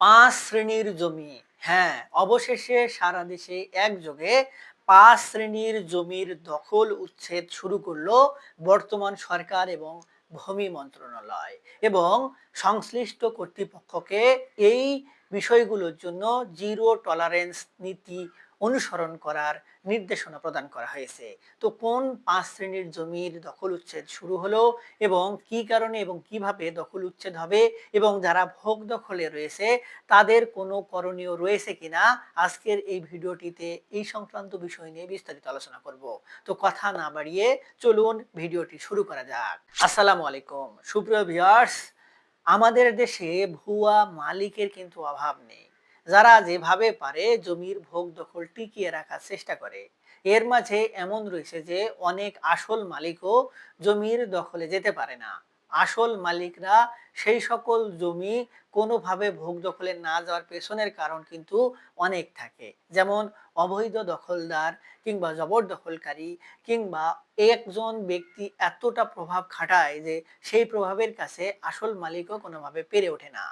পাঁচ শ্রেণির জমি। হ্যাঁ অবশেষে সারা দেশে একযোগে পাঁচ শ্রেণির জমির দখল উচ্ছেদ শুরু করল বর্তমান সরকার এবং ভূমি মন্ত্রণালয় এবং সংশ্লিষ্ট কর্তৃপক্ষকে এই বিষয়গুলোর জন্য জিরো টলারেন্স নীতি অনুসরণ করার নির্দেশনা প্রদান করা হয়েছে। তো কোন পাঁচ শ্রেণির জমির দখল উচ্ছেদ শুরু হলো এবং কি কারণে এবং কীভাবে দখল উচ্ছেদ হবে এবং যারা ভোগ দখলে রয়েছে, তাদের কোনো করণীয় রয়েছে কিনা? আজকের এই ভিডিওটিতে এই সংক্রান্ত বিষয় নিয়ে বিস্তারিত আলোচনা করব। তো কথা না বাড়িয়ে চলুন ভিডিওটি শুরু করা যাক। আসসালামু আলাইকুম। সুপ্রিয় ভিউয়ার্স, আমাদের দেশে ভুয়া মালিকের কিন্তু অভাব নেই। যারা যেভাবে পারে জমির ভোগ দখল টিকিয়ে রাখার চেষ্টা করে। এর মাঝে এমন রয়েছে যে, অনেক আসল মালিকও জমির দখলে যেতে পারে না। আসল মালিকরা সেই সকল জমি কোনোভাবে ভোগ দখলে না যাওয়ার পেছনের কারণ কিন্তু অনেক থাকে। যেমন অবৈধ দখলদার কিংবা জবরদখলকারী কিংবা একজন ব্যক্তি এতটা প্রভাব খাটায় যে সেই প্রভাবের কাছে আসল মালিকও কোনোভাবে পেরে ওঠে না।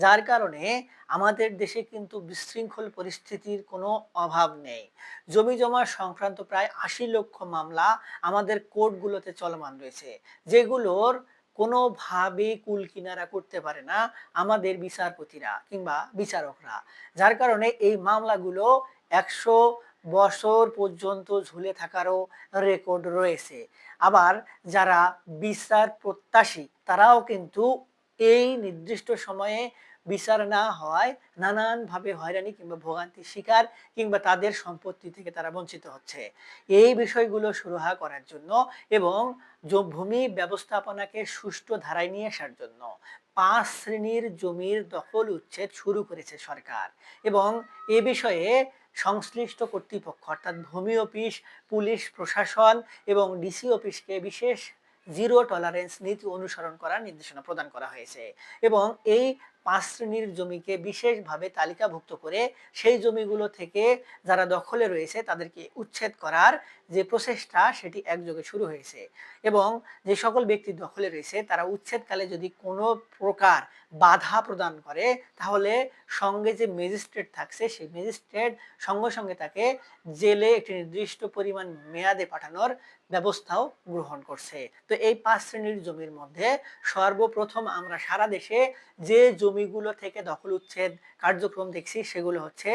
যার কারণে আমাদের দেশে কিন্তু বিশৃঙ্খল পরিস্থিতির কোনো অভাব নেই। জমি জমা সংক্রান্ত প্রায় আশি লক্ষ মামলা আমাদের কোর্টগুলোতে চলমান রয়েছে। যেগুলোর কোনোভাবে কুল কিনারা করতে পারে না আমাদের বিচারপতিরা কিংবা বিচারকরা। যার কারণে এই মামলাগুলো একশো বছর পর্যন্ত ঝুলে থাকারও রেকর্ড রয়েছে। আবার যারা বিচার প্রত্যাশী, তারাও কিন্তু এই নির্দিষ্ট সময়ে বিচার না হওয়ায় নানানভাবে হয়রানি কিংবা ভোগান্তির শিকার কিংবা তাদের সম্পত্তি থেকে তারা বঞ্চিত হচ্ছে। এই বিষয়গুলো সুরাহা করার জন্য এবং ভূমি ব্যবস্থাপনাকে সুষ্ঠু ধারায় নিয়ে আসার জন্য পাঁচ শ্রেণির জমির দখল উচ্ছেদ শুরু করেছে সরকার এবং এ বিষয়ে সংশ্লিষ্ট কর্তৃপক্ষ অর্থাৎ ভূমি অফিস, পুলিশ প্রশাসন এবং ডিসি অফিসকে বিশেষ জিরো টলারেন্স নীতি অনুসরণ করার নির্দেশনা প্রদান করা হয়েছে এবং এই পাঁচ শ্রেণির জমিকে বিশেষভাবে তালিকাভুক্ত করে সেই জমিগুলো থেকে যারা দখলে রয়েছে তাদেরকে উচ্ছেদ করার যে প্রচেষ্টা সেটি একযোগে শুরু হয়েছে এবং যে সকল ব্যক্তি দখলে রয়েছে, তারা উচ্ছেদকালে যদি কোনো প্রকার বাধা প্রদান করে, তাহলে সঙ্গে যে ম্যাজিস্ট্রেট থাকছে, সেই ম্যাজিস্ট্রেট সঙ্গে সঙ্গে তাকে জেলে একটি নির্দিষ্ট পরিমাণ মেয়াদে পাঠানোর ব্যবস্থাও গ্রহণ করছে। তো এই পাঁচ শ্রেণির জমির মধ্যে সর্বপ্রথম আমরা সারা দেশে যে জমিগুলো থেকে দখল উচ্ছেদ কার্যক্রম দেখছি, সেগুলো হচ্ছে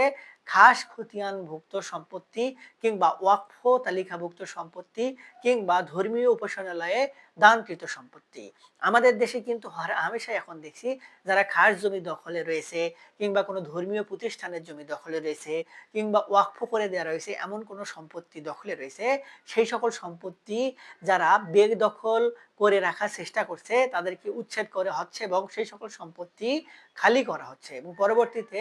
খাস খতিয়ানভুক্ত সম্পত্তি কিংবা ওয়াকফ তালিকাভুক্ত সম্পত্তি কিংবা ধর্মীয় উপাসনালয়ে দানকৃত সম্পত্তি। আমাদের দেশে কিন্তু হামেশাই এখন দেখছি যারা খাস জমি দখলে রয়েছে কিংবা কোনো ধর্মীয় প্রতিষ্ঠানের জমি দখলে রয়েছে কিংবা ওয়াকফ করে দেওয়া রয়েছে এমন কোনো সম্পত্তি দখলে রয়েছে, সেই সকল সম্পত্তি যারা বেগ দখল করে রাখার চেষ্টা করছে, তাদেরকে উচ্ছেদ করে হচ্ছে এবং সেই সকল সম্পত্তি খালি করা হচ্ছে এবং পরবর্তীতে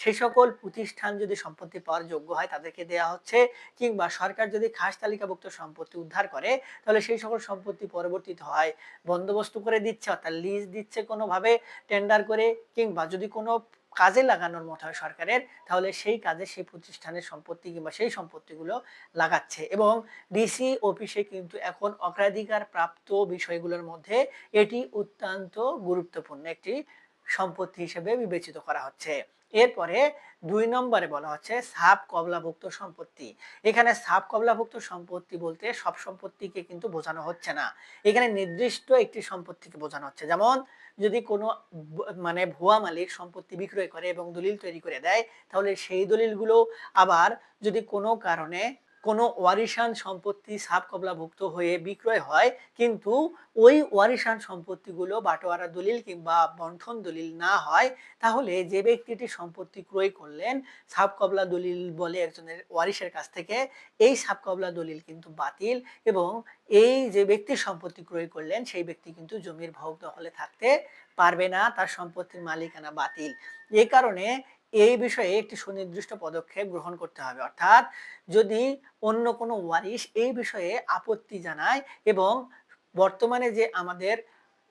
সেই সকল প্রতিষ্ঠান যদি সম্পত্তি পাওয়ার যোগ্য হয়, তাদেরকে দেওয়া হচ্ছে কিংবা সরকার যদি খাস তালিকাভুক্ত সম্পত্তি উদ্ধার করে, তাহলে সেই সকল সম্পত্তি পরবর্তীতে হয়। বন্দোবস্ত করে দিচ্ছে, অর্থাৎ লিজ দিচ্ছে কোনোভাবে টেন্ডার করে কিংবা যদি কোনো কাজে লাগানোর মত হয় সরকারের, তাহলে সেই কাজে সেই প্রতিষ্ঠানের সম্পত্তি কিংবা সেই সম্পত্তিগুলো লাগাচ্ছে। এবং ডিসি অফিসে কিন্তু এখন অগ্রাধিকার প্রাপ্ত বিষয়গুলোর মধ্যে এটি অত্যন্ত গুরুত্বপূর্ণ একটি সম্পত্তি হিসেবে বিবেচিত করা হচ্ছে। এরপরে দুই নম্বরে বলা হচ্ছে সাপ কবলাভুক্ত সম্পত্তি। এখানে সাপ কবলাভুক্ত সম্পত্তি বলতে সব সম্পত্তিকে কিন্তু বোঝানো হচ্ছে না। এখানে নির্দিষ্ট একটি সম্পত্তিকে বোঝানো হচ্ছে। যেমন, যদি কোনো মানে ভুয়া মালিক সম্পত্তি বিক্রয় করে এবং দলিল তৈরি করে দেয়, তাহলে সেই দলিলগুলো আবার যদি কোনো কারণে কোনো ওয়ারিশান সম্পত্তি সাব কবলাভুক্ত হয়ে বিক্রয় হয়, কিন্তু ওই ওয়ারিশান সম্পত্তিগুলো বাটোয়ারা দলিল কিংবা বন্ঠন দলিল না হয়, তাহলে যে ব্যক্তিটি সম্পত্তি ক্রয় করলেন সাব কবলা দলিল বলে একজনের ওয়ারিশের কাছ থেকে এই সাব কবলা দলিল কিন্তু বাতিল এবং এই যে ব্যক্তি সম্পত্তি ক্রয় করলেন, সেই ব্যক্তি কিন্তু জমির ভোগ দখলে থাকতে পারবে না, তার সম্পত্তির মালিকানা বাতিল। এই কারণে এই বিষয়ে একটি সুনির্দিষ্ট পদক্ষেপ গ্রহণ করতে হবে। অর্থাৎ যদি অন্য কোনো ওয়ারিশ এই বিষয়ে আপত্তি জানায় এবং বর্তমানে যে আমাদের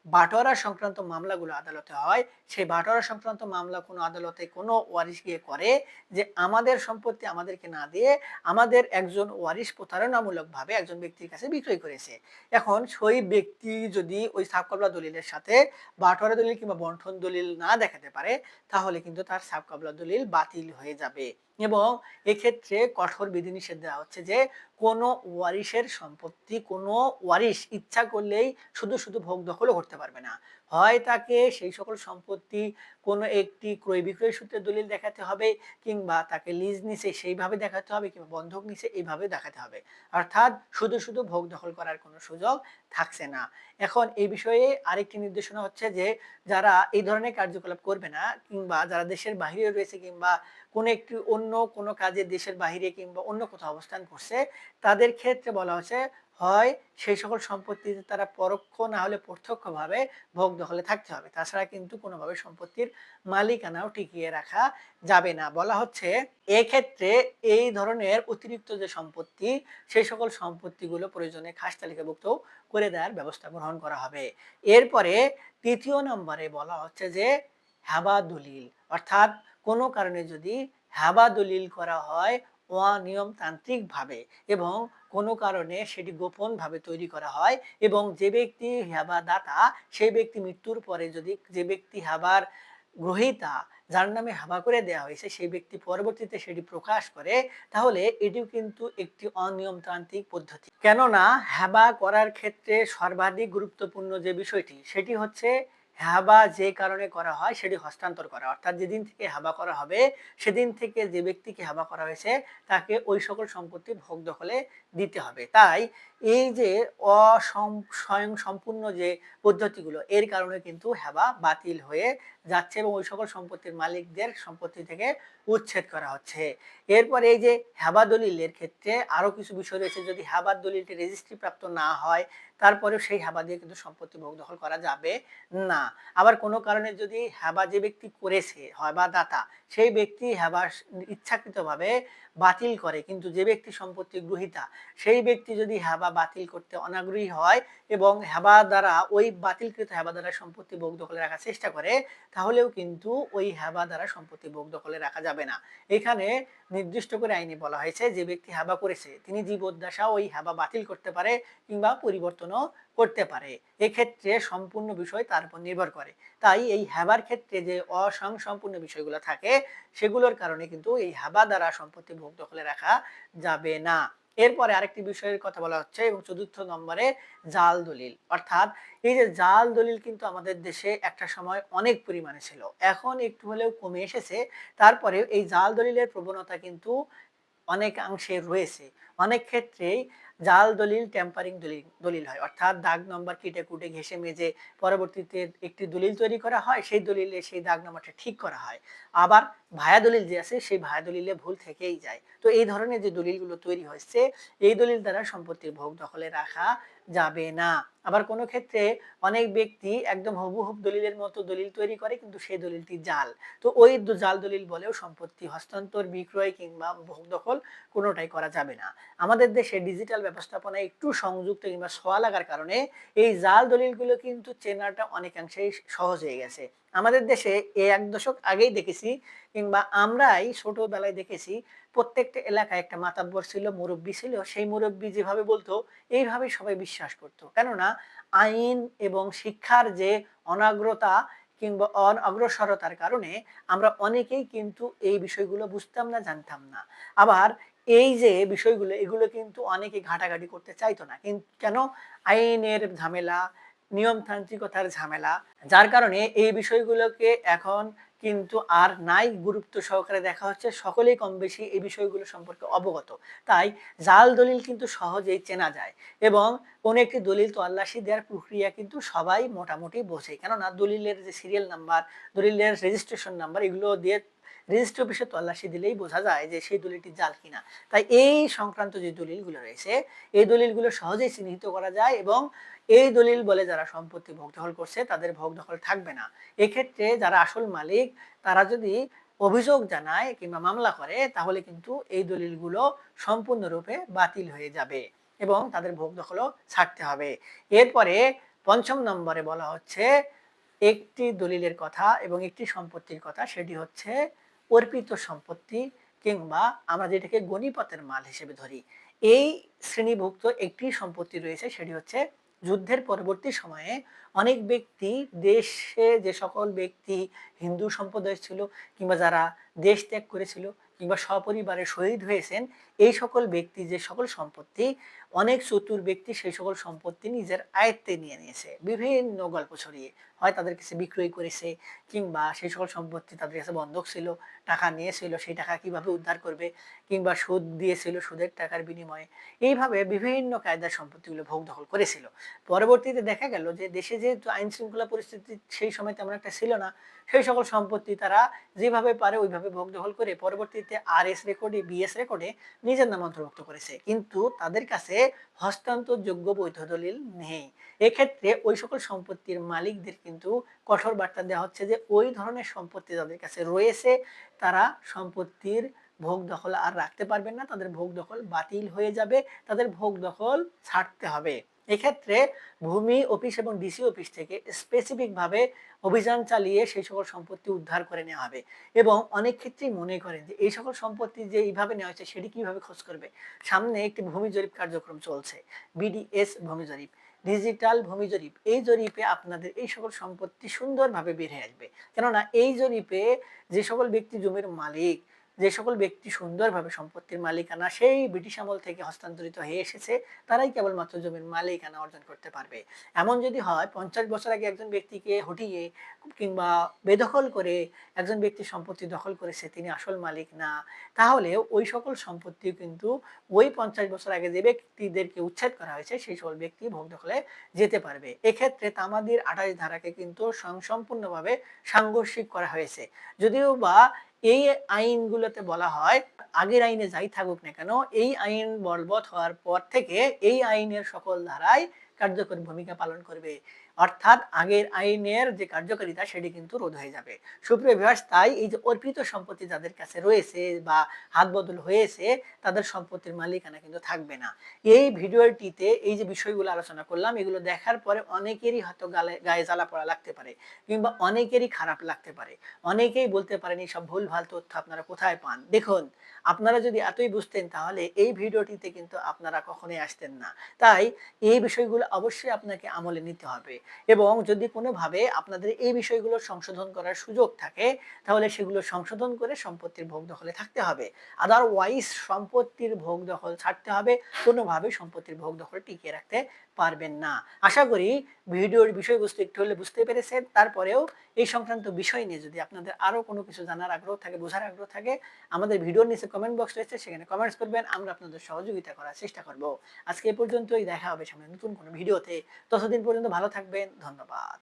বাটোয়ারা সংক্রান্ত মামলাগুলো আদালতে হয় সেই বাটোয়ারা সংক্রান্ত মামলা কোনো আদালতে কোনো ওয়ারিশ গিয়ে করে যে আমাদের সম্পত্তি আমাদেরকে না দিয়ে আমাদের একজন ওয়ারিশ প্রতারণামূলকভাবে একজন ব্যক্তির কাছে বিক্রয় করেছে। এখন সেই ব্যক্তি যদি ওই সাবকাবলা দলিলের সাথে বাটোয়ারা দলিল কিংবা বন্ঠন দলিল না দেখাতে পারে, তাহলে কিন্তু তার সাবকাবলা দলিল বাতিল হয়ে যাবে। এবং এক্ষেত্রে কঠোর বিধিনিষেধ দেওয়া হচ্ছে যে কোনো ওয়ারিশের সম্পত্তি, কোনো ওয়ারিশ ইচ্ছা করলেই শুধু শুধু ভোগ দখলও করতে পারবে না। হয় তাকে সেই সকল সম্পত্তি কোনো একটি ক্রয় বিক্রয় সূত্রে দলিল দেখাতে হবে কিংবা তাকে লিজ নিছে সেইভাবে দেখাতে হবে কিংবা বন্ধক নিছে এইভাবে দেখাতে হবে। অর্থাৎ শুধু শুধু ভোগ দখল করার কোনো সুযোগ থাকছে না। এখন এই বিষয়ে আরেকটি নির্দেশনা হচ্ছে যে, যারা এই ধরনের কার্যকলাপ করবে না কিংবা যারা দেশের বাহিরে রয়েছে কিংবা কোনো একটি অন্য কোনো কাজে দেশের বাহিরে কিংবা অন্য কোথাও অবস্থান করছে, তাদের ক্ষেত্রে বলা হচ্ছে হয়, সেই সকল সম্পত্তিতে তারা পরোক্ষ না হলে প্রত্যক্ষভাবে ভোগ দখলে থাকতে হবে। তাছাড়া কিন্তু কোনোভাবে সম্পত্তির মালিকানাও টিকিয়ে রাখা যাবে না। বলা হচ্ছে, এক্ষেত্রে এই ধরনের অতিরিক্ত যে সম্পত্তি, সেই সকল সম্পত্তিগুলো প্রয়োজনে খাস তালিকাভুক্ত করে দেওয়ার ব্যবস্থা গ্রহণ করা হবে। এরপরে তৃতীয় নম্বরে বলা হচ্ছে যে, হ্যাবা দলিল। অর্থাৎ কোনো কারণে যদি হ্যাবা দলিল করা হয় অনিয়মতান্ত্রিকভাবে এবং কোনো কারণে সেটি গোপনভাবে তৈরি করা হয় এবং যে ব্যক্তি হেবা দাতা সেই ব্যক্তি মৃত্যুর পরে যদি যে ব্যক্তি হেবার গ্রহিতা, যার নামে হাবা করে দেওয়া হয়েছে, সেই ব্যক্তি পরবর্তীতে সেটি প্রকাশ করে, তাহলে এটিও কিন্তু একটি অনিয়মতান্ত্রিক পদ্ধতি। কেননা হেবা করার ক্ষেত্রে সর্বাধিক গুরুত্বপূর্ণ যে বিষয়টি, সেটি হচ্ছে হাবা যে কারণে করা হয় সেটি হস্তান্তর করা। অর্থাৎ যেদিন থেকে হাবা করা হবে, সেদিন থেকে যে ব্যক্তিকে হাবা করা হয়েছে, তাকে ওই সকল সম্পত্তি ভোগ দখলে দিতে হবে। তাই এই যে অসম স্বয়ং সম্পূর্ণ যে পদ্ধতিগুলো, এর কারণে কিন্তু হ্যাবা বাতিল হয়ে যাচ্ছে এবং ওই সকল সম্পত্তির মালিকদের সম্পত্তি থেকে উচ্ছেদ করা হচ্ছে। এরপর এই যে হেবা দলিলের ক্ষেত্রে আরও কিছু বিষয় রয়েছে। যদি হেবার দলিলটি রেজিস্ট্রি প্রাপ্ত না হয়, তারপরেও সেই হেবা দিয়ে কিন্তু সম্পত্তি ভোগ দখল করা যাবে না। আবার কোনো কারণে যদি হেবা যে ব্যক্তি করেছে, হয় বা দাতা সেই ব্যক্তি হ্যাবাস ইচ্ছাকৃতভাবে বাতিল করে, কিন্তু যে ব্যক্তি সম্পত্তি গ্রহিতা, সেই ব্যক্তি যদি হ্যাবা বাতিল করতে অনাগ্রহী হয় এবং হ্যাবা দ্বারা, ওই বাতিলকৃত হ্যাবা দ্বারা সম্পত্তি ভোগ দখলে রাখার চেষ্টা করে, তাহলেও কিন্তু ওই হ্যাবা দ্বারা সম্পত্তি ভোগ দখলে রাখা যাবে না। এখানে নির্দিষ্ট করে আইনে বলা হয়েছে, যে ব্যক্তি হাবা করেছে, তিনি জীবদ্দশা ওই হাবা বাতিল করতে পারে কিংবা পরিবর্তনও করতে পারে। এক্ষেত্রে সম্পূর্ণ বিষয় তার উপর নির্ভর করে। তাই এই হাবার ক্ষেত্রে যে অসংসম্পূর্ণ বিষয়গুলো থাকে, সেগুলোর কারণে কিন্তু এই হাবা দ্বারা সম্পত্তি ভোগ দখলে রাখা যাবে না। এরপরে আরেকটি বিষয়ের কথা বলা হচ্ছে এবং চতুর্থ নম্বরে জাল দলিল। অর্থাৎ এই যে জাল দলিল কিন্তু আমাদের দেশে একটা সময় অনেক পরিমাণে ছিল। এখন একটু হলেও কমে এসেছে। তারপরে এই জাল দলিলের প্রবণতা কিন্তু অনেকাংশে রয়েছে। অনেক ক্ষেত্রেই জাল দলিল টেম্পারিং দলিল দলিল হয়। অর্থাৎ দাগ নম্বর কেটে কুটে ঘেসে মেজে পরবর্তীতে একটি দলিল তৈরি করা হয়, সেই দলিলে সেই দাগ নম্বরটা ঠিক করা হয়। আবার ভায়া দলিল যে আছে, সেই ভায়া দলিলে ভুল থেকেই যায়। তো এই ধরনের যে দলিলগুলো তৈরি হয়েছে, এই দলিল দ্বারা সম্পত্তির ভোগ দখলে রাখা যাবে না। আবার কোনো ক্ষেত্রে অনেক ব্যক্তি একদম হুবহুব দলিলের মতো দলিল তৈরি করে, কিন্তু সেই দলিলটি জাল। তো ওই জাল দলিল বলেও সম্পত্তি হস্তান্তর, বিক্রয় কিংবা ভোগ দখল কোনোটাই করা যাবে না। আমাদের দেশে ডিজিটাল ব্যবস্থাপনা একটু সংযুক্ত কিংবা সোয়া লাগার কারণে এই জাল দলিলগুলো কিন্তু চেনাটা অনেকাংশেই সহজ হয়ে গেছে। আমাদের দেশে এ এক দশক আগেই দেখেছি কিংবা আমরাই ছোটবেলায় দেখেছি প্রত্যেকটা এলাকায় একটা মাতাব্বর ছিল, মুরব্বী ছিল, সেই মুরব্বী যেভাবে বলতো এইভাবে সবাই বিশ্বাস করতো। কেননা আইন এবং শিক্ষার যে অনাগ্রতা কিংবা অগ্রসরতার কারণে আমরা অনেকেই কিন্তু এই বিষয়গুলো বুঝতাম না, জানতাম না। আবার এই যে বিষয়গুলো, এগুলো কিন্তু অনেকে ঘাটাঘাটি করতে চাইতো না। কিন্তু কেন? আইনের ঝামেলা, নিয়মতান্ত্রিকতার ঝামেলা, যার কারণে এই বিষয়গুলোকে এখন কিন্তু আর নাই গুরুত্ব সহকারে দেখা হচ্ছে। সকলেই কম বেশি এই বিষয়গুলো সম্পর্কে অবগত। তাই জাল দলিল কিন্তু সহজেই চেনা যায় এবং কোন একটি দলিল তল্লাশি দেওয়ার প্রক্রিয়া কিন্তু সবাই মোটামুটি বোঝে। কেননা দলিলের যে সিরিয়াল নাম্বার দলিলের রেজিস্ট্রেশন নাম্বার এগুলো দিয়ে রেজিস্ট্রি অফিসে তল্লাশি দিলেই বোঝা যায় যে সেই দলিলটি জাল কিনা। তাই এই সংক্রান্ত যে দলিলগুলো রয়েছে, এই দলিলগুলো সহজেই চিহ্নিত করা যায় এবং এই দলিল বলে যারা সম্পত্তি ভোগ দখল করছে, তাদের ভোগ দখল থাকবে না। এক্ষেত্রে যারা আসল মালিক, তারা যদি অভিযোগ জানায় কিংবা মামলা করে, তাহলে কিন্তু এই দলিলগুলো সম্পূর্ণরূপে বাতিল হয়ে যাবে এবং তাদের ভোগ দখলও ছাড়তে হবে। এরপরে পঞ্চম নম্বরে বলা হচ্ছে, একটি দলিলের কথা এবং একটি সম্পত্তির কথা, সেটি হচ্ছে অর্পিত সম্পত্তি কিংবা আমরা যেটাকে গণিপথের মাল হিসেবে ধরি। এই শ্রেণীভুক্ত একটি সম্পত্তি রয়েছে, সেটি হচ্ছে যুদ্ধের পরবর্তী সময়ে অনেক ব্যক্তি দেশে যে সকল ব্যক্তি হিন্দু সম্প্রদায় ছিল কিংবা যারা দেশ ত্যাগ করেছিল কিংবা সপরিবারে শহীদ হয়েছেন এই সকল ব্যক্তি যে সকল সম্পত্তি, অনেক চতুর ব্যক্তি সেই সকল সম্পত্তি নিজের আয়ত্তে নিয়ে নিয়েছে। বিভিন্ন গল্প ছড়িয়ে। হয় তাদের কাছে বিক্রয় করেছে, কিংবা সেই সকল সম্পত্তি তাদের কাছে বন্ধক ছিল, টাকা নিয়েছিল, সেই টাকা কীভাবে উদ্ধার করবে, কিংবা সুদ দিয়েছিল, সুদের টাকার বিনিময়ে। এইভাবে বিভিন্ন কায়দার সম্পত্তিগুলো ভোগ দখল করেছিল। পরবর্তীতে দেখা গেল যে দেশে যেহেতু আইন শৃঙ্খলা পরিস্থিতি সেই সময় তেমন একটা ছিল না, সেই সকল সম্পত্তি তারা যেভাবে পারে ওইভাবে ভোগ দখল করে। পরবর্তীতে আর এস রেকর্ডে বিএস রেকর্ডে নিজের নাম অন্তর্ভুক্ত করেছে। কিন্তু তাদের কাছে হস্তান্তরযোগ্য বৈধ দলিল নেই। এক্ষেত্রে ওই সকল সম্পত্তির মালিকদের কিন্তু কঠোর বার্তা দেওয়া হচ্ছে যে, ওই ধরনের সম্পত্তি তাদের কাছে রয়েছে, তারা সম্পত্তির ভোগ দখল আর রাখতে পারবেন না। তাদের ভোগ দখল বাতিল হয়ে যাবে। তাদের ভোগ দখল ছাড়তে হবে। এক্ষেত্রে ভূমি অফিস এবং ডিসি অফিস থেকে স্পেসিফিক ভাবে অভিযান চালিয়ে সেই সকল সম্পত্তি উদ্ধার করে নেওয়া হবে। এবং অনেক ক্ষেত্রেই মনে করেন যে এই সকল সম্পত্তি যে এইভাবে নেওয়া হয়েছে সেটি কীভাবে খোঁজ করবে? সামনে একটি ভূমি জরিপ কার্যক্রম চলছে বিডিএস ভূমি জরিপ। ডিজিটাল ভূমি জরিপ, এই জরিপে আপনাদের এই সকল সম্পত্তি সুন্দরভাবে হয়ে আসবে। কেননা এই জরিপে যে সকল ব্যক্তি জমির মালিক যে সকল ব্যক্তি সুন্দরভাবে সম্পত্তির মালিকানা সেই ব্রিটিশ আমল থেকে হস্তান্তরিত হয়ে এসেছে, তারাই কেবলমাত্র জমির মালিকানা অর্জন করতে পারবে। এমন যদি হয়, পঞ্চাশ বছর আগে একজন ব্যক্তিকে হটিয়ে কিংবা বেদখল করে একজন ব্যক্তি সম্পত্তি দখল করেছে তিনি আসল মালিক না, তাহলে ওই সকল সম্পত্তি কিন্তু ওই পঞ্চাশ বছর আগে যে ব্যক্তিদেরকে উচ্ছেদ করা হয়েছে, সেই সকল ব্যক্তি ভোগ দখলে যেতে পারবে। এক্ষেত্রে তামাদির আঠাশ ধারাকে কিন্তু সম্পূর্ণভাবে সাংঘর্ষিক করা হয়েছে। যদিও বা এই আইনগুলোতে বলা হয়, আগের আইনে যাই থাকুক না কেন, এই আইন বলবৎ হওয়ার পর থেকে এই আইনের সকল ধারায় কার্যকরী ভূমিকা পালন করবে। অর্থাৎ আগের আইনের যে কার্যকারিতা সেটি কিন্তু রোধ হয়ে যাবে। সুপ্রিয় বিভাস তাই এই যে অর্পিত সম্পত্তি যাদের কাছে রয়েছে বা হাত বদল হয়েছে, তাদের সম্পত্তির মালিকানা কিন্তু থাকবে না। এই ভিডিওটিতে এই যে বিষয়গুলো আলোচনা করলাম, এগুলো দেখার পরে অনেকেরই হয়তো গালে, গায়ে জ্বালা পড়া লাগতে পারে কিংবা অনেকেরই খারাপ লাগতে পারে। অনেকেই বলতে পারেন এই সব ভুল, ভালো তথ্য আপনারা কোথায় পান? দেখুন, আপনারা যদি এতই বুঝতেন তাহলে এই ভিডিওটিতে কিন্তু আপনারা কখনোই আসতেন না। তাই এই বিষয়গুলো অবশ্যই আপনাকে আমলে নিতে হবে। এবং যদি কোনোভাবে আপনাদের এই বিষয়গুলো সংশোধন করার সুযোগ থাকে, তাহলে সেগুলো সংশোধন করে সম্পত্তির ভোগ দখলে থাকতে হবে। আদারওয়াইজ সম্পত্তির ভোগ দখল ছাড়তে হবে। কোনোভাবে সম্পত্তির ভোগ দখল টিকিয়ে রাখতে পারবেন না। আশা করি ভিডিওর বিষয়বস্তু একটু হলে বুঝতে পেরেছেন। তারপরেও এই সংক্রান্ত বিষয় নিয়ে যদি আপনাদের আরও কোনো কিছু জানার আগ্রহ থাকে, বোঝার আগ্রহ থাকে, আমাদের ভিডিওর নিচে কমেন্ট বক্স রয়েছে, সেখানে কমেন্টস করবেন। আমরা আপনাদের সহযোগিতা করার চেষ্টা করব। আজকে এ পর্যন্তই। দেখা হবে সামনে নতুন কোনো ভিডিওতে। ততদিন পর্যন্ত ভালো থাকবেন। ধন্যবাদ।